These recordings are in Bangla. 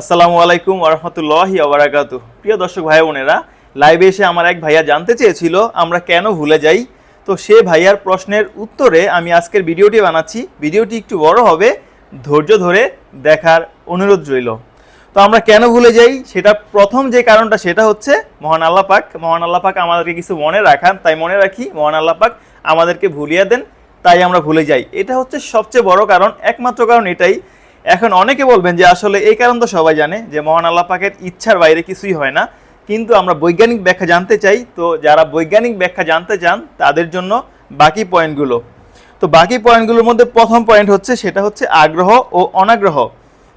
আসসালামু আলাইকুম ওরহমতুল্লাহি আবরাকাত প্রিয় দর্শক ভাই বোনেরা লাইভে এসে আমার এক ভাইয়া জানতে চেয়েছিল, আমরা কেন ভুলে যাই? তো সে ভাইয়ার প্রশ্নের উত্তরে আমি আজকের ভিডিওটি বানাচ্ছি। ভিডিওটি একটু বড় হবে, ধৈর্য ধরে দেখার অনুরোধ রইল। তো আমরা কেন ভুলে যাই? সেটা প্রথম যে কারণটা, সেটা হচ্ছে মহান আল্লাহ পাক। মহান আল্লাহ পাক আমাদেরকে কিছু মনে রাখান তাই মনে রাখি মহান আল্লাহ পাক আমাদেরকে ভুলিয়ে দেন, তাই আমরা ভুলে যাই। এটা হচ্ছে সবচেয়ে বড় কারণ, একমাত্র কারণ এটাই এখন অনেকে বলবেন যে আসলে এই কারণ তো সবাই জানে যে মহান আল্লাহ পাকের ইচ্ছার বাইরে কিছুই হয় না। কিন্তু আমরা বৈজ্ঞানিক ব্যাখ্যা জানতে চাই, তো যারা বৈজ্ঞানিক ব্যাখ্যা জানতে চান, তাদের জন্য বাকি পয়েন্টগুলো। তো বাকি পয়েন্টগুলোর মধ্যে প্রথম পয়েন্ট হচ্ছে, সেটা হচ্ছে আগ্রহ ও অনাগ্রহ।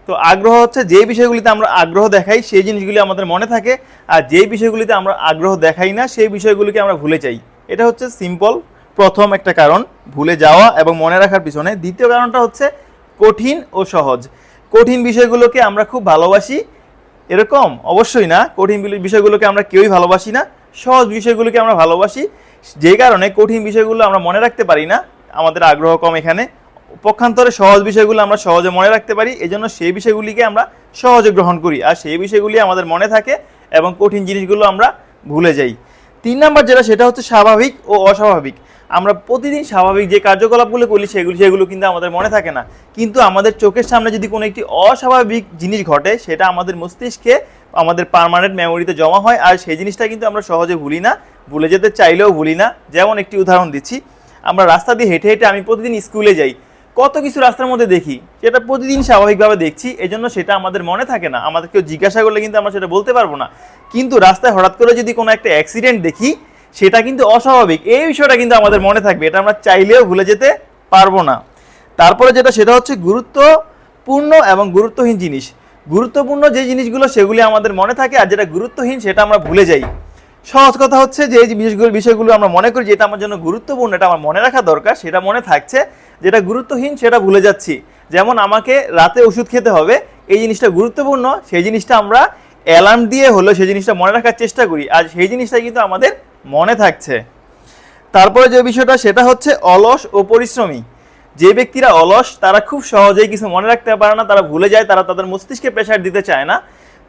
তো আগ্রহ হচ্ছে যে বিষয়গুলিতে আমরা আগ্রহ দেখাই, সেই জিনিসগুলি আমাদের মনে থাকে, আর যে বিষয়গুলিতে আমরা আগ্রহ দেখাই না, সেই বিষয়গুলিকে আমরা ভুলে যাই। এটা হচ্ছে সিম্পল প্রথম একটা কারণ, ভুলে যাওয়া এবং মনে রাখার পিছনে। দ্বিতীয় কারণটা হচ্ছে কঠিন ও সহজ। কঠিন বিষয়গুলোকে আমরা খুব ভালোবাসি। এরকম? অবশ্যই না। কঠিন বিষয়গুলোকে আমরা কেউই ভালোবাসি না। সহজ বিষয়গুলোকে আমরা ভালোবাসি। যে কারণে কঠিন বিষয়গুলো আমরা মনে রাখতে পারি না। আমাদের আগ্রহ কম এখানে। পক্ষান্তরে সহজ বিষয়গুলো আমরা সহজে মনে রাখতে পারি। এজন্য সেই বিষয়গুলিকে আমরা সহজে গ্রহণ করি। আর সেই বিষয়গুলি আমাদের মনে থাকে এবং কঠিন জিনিসগুলো আমরা ভুলে যাই। তিন নাম্বার যেটা, সেটা হচ্ছে স্বাভাবিক ও অস্বাভাবিক। আমরা প্রতিদিন স্বাভাবিক যে কার্যকলাপগুলো করি সেগুলি, সেগুলো কিন্তু আমাদের মনে থাকে না। কিন্তু আমাদের চোখের সামনে যদি কোনো একটি অস্বাভাবিক জিনিস ঘটে, সেটা আমাদের মস্তিষ্কে, আমাদের পার্মানেন্ট মেমোরিতে জমা হয় আর সেই জিনিসটা কিন্তু আমরা সহজে ভুলি না, ভুলে যেতে চাইলেও ভুলি না। যেমন একটি উদাহরণ দিচ্ছি, আমরা রাস্তা দিয়ে হেঁটে হেঁটে আমি প্রতিদিন স্কুলে যাই, কত কিছু রাস্তার মধ্যে দেখি, সেটা প্রতিদিন স্বাভাবিকভাবে দেখছি, এজন্য সেটা আমাদের মনে থাকে না, আমাদের কেউ জিজ্ঞাসা করলে কিন্তু আমরা সেটা বলতে পারব না। কিন্তু রাস্তায় হঠাৎ করে যদি কোনো একটা অ্যাক্সিডেন্ট দেখি সেটা কিন্তু অস্বাভাবিক। এই বিষয়টা কিন্তু আমাদের মনে থাকবে, এটা আমরা চাইলেও ভুলে যেতে পারব না। তারপরে যেটা, সেটা হচ্ছে গুরুত্বপূর্ণ এবং গুরুত্বহীন জিনিস। গুরুত্বপূর্ণ যে জিনিসগুলো, সেগুলি আমাদের মনে থাকে আর যেটা গুরুত্বহীন, সেটা আমরা ভুলে যাই। সহজ কথা হচ্ছে যে বিষয়গুলো বিষয়গুলো আমরা মনে করি, যেটা আমার জন্য গুরুত্বপূর্ণ, এটা আমার মনে রাখা দরকার, সেটা মনে থাকছে। যেটা গুরুত্বহীন, সেটা ভুলে যাচ্ছি। যেমন আমাকে রাতে ওষুধ খেতে হবে, এই জিনিসটা গুরুত্বপূর্ণ, সেই জিনিসটা আমরা অ্যালার্ম দিয়ে হলেও সেই জিনিসটা মনে রাখার চেষ্টা করি। আর সেই জিনিসটা কিন্তু আমাদের মনে থাকছে। তারপরে যে বিষয়টা, সেটা হচ্ছে অলস ও পরিশ্রমী। যে ব্যক্তিরা অলস, তারা খুব সহজেই কিছু মনে রাখতে পারে না, তারা ভুলে যায়, তারা তাদের মস্তিষ্কে প্রেশার দিতে চায় না।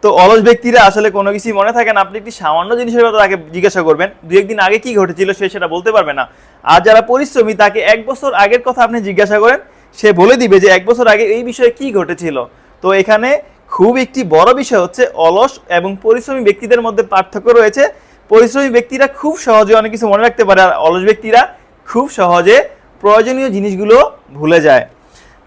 তো অলস ব্যক্তিরা আসলে কোনো কিছুই মনে থাকে না। আপনি একটি সামান্য জিনিসের কথা তাকে জিজ্ঞাসা করবেন, দু একদিন আগে কি ঘটেছিল সে সেটা বলতে পারবে না। আর যারা পরিশ্রমী, তাকে এক বছর আগের কথা আপনি জিজ্ঞাসা করেন, সে বলে দিবে যে এক বছর আগে এই বিষয়ে কি ঘটেছিল। তো এখানে খুব একটি বড় বিষয় হচ্ছে, অলস এবং পরিশ্রমী ব্যক্তিদের মধ্যে পার্থক্য রয়েছে। পরিশ্রমী ব্যক্তিরা খুব সহজে অনেক কিছু মনে রাখতে পারে, আর অলস ব্যক্তিরা খুব সহজে প্রয়োজনীয় জিনিসগুলো ভুলে যায়।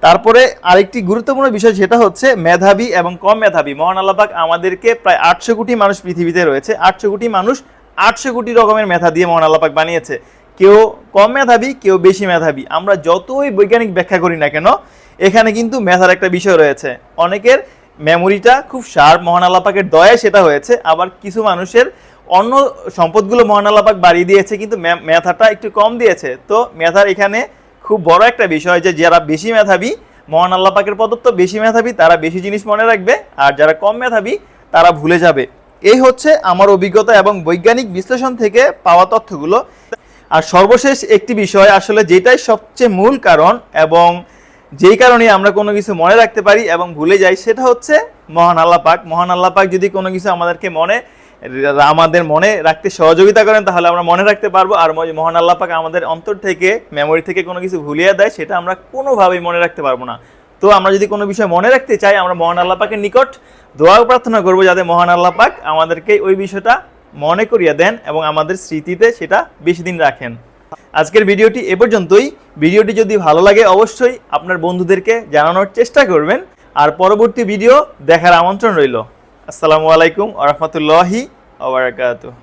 তারপরে আরেকটি গুরুত্বপূর্ণ বিষয় সেটা হচ্ছে মেধাবী এবং কম মেধাবী। মহান আল্লাপাক আমাদেরকে প্রায় আটশো কোটি মানুষ পৃথিবীতে রয়েছে। আটশো কোটি মানুষ আটশো কোটি রকমের মেধা দিয়ে মহান আল্লাপাক বানিয়েছে। কেউ কম মেধাবী, কেউ বেশি মেধাবী। আমরা যতই বৈজ্ঞানিক ব্যাখ্যা করি না কেন, এখানে কিন্তু মেধার একটা বিষয় রয়েছে। অনেকের মেমোরিটা খুব শার্প মহান আল্লাপাকের দয়ায় সেটা হয়েছে। আবার কিছু মানুষের অন্য সম্পদগুলো মহান আল্লাপাক বাড়িয়ে দিয়েছে, কিন্তু মেধাটা একটু কম দিয়েছে। তো মেধার এখানে খুব বড় একটা বিষয় যে, যারা বেশি মেধাবী মহান আল্লাহ পাকের প্রদত্ত বেশি মেধাবী, তারা বেশি জিনিস মনে রাখবে, আর যারা কম মেধাবী, তারা ভুলে যাবে। এই হচ্ছে আমার অভিজ্ঞতা এবং বৈজ্ঞানিক বিশ্লেষণ থেকে পাওয়া তথ্যগুলো। আর সর্বশেষ একটি বিষয় আসলে যেটাই সবচেয়ে মূল কারণ এবং যেই কারণে আমরা কোনো কিছু মনে রাখতে পারি এবং ভুলে যাই, সেটা হচ্ছে মহান আল্লাহ পাক। মহান আল্লাহ পাক যদি কোনো কিছু আমাদেরকে মনে আমাদের মনে রাখতে সহযোগিতা করেন, তাহলে আমরা মনে রাখতে পারব। আর মহান আল্লাহ পাক আমাদের অন্তর থেকে মেমোরি থেকে কোনো কিছু ভুলিয়ে দেয়, সেটা আমরা কোনোভাবেই মনে রাখতে পারব না। তো আমরা যদি কোনো বিষয় মনে রাখতে চাই, আমরা মহান আল্লাহ পাকের নিকট দোয়া প্রার্থনা করব, যাতে মহান আল্লাহ পাক আমাদেরকে ওই বিষয়টা মনে করিয়ে দেন এবং আমাদের স্মৃতিতে সেটা বেশি দিন রাখেন। আজকের ভিডিওটি এ পর্যন্তই। ভিডিওটি যদি ভালো লাগে, অবশ্যই আপনার বন্ধুদেরকে জানানোর চেষ্টা করবেন। আর পরবর্তী ভিডিও দেখার আমন্ত্রণ রইল। আসসালামু আলাইকুম আরহামতুল্লাহি রহমতুল্লাহি আবরাকাতুহ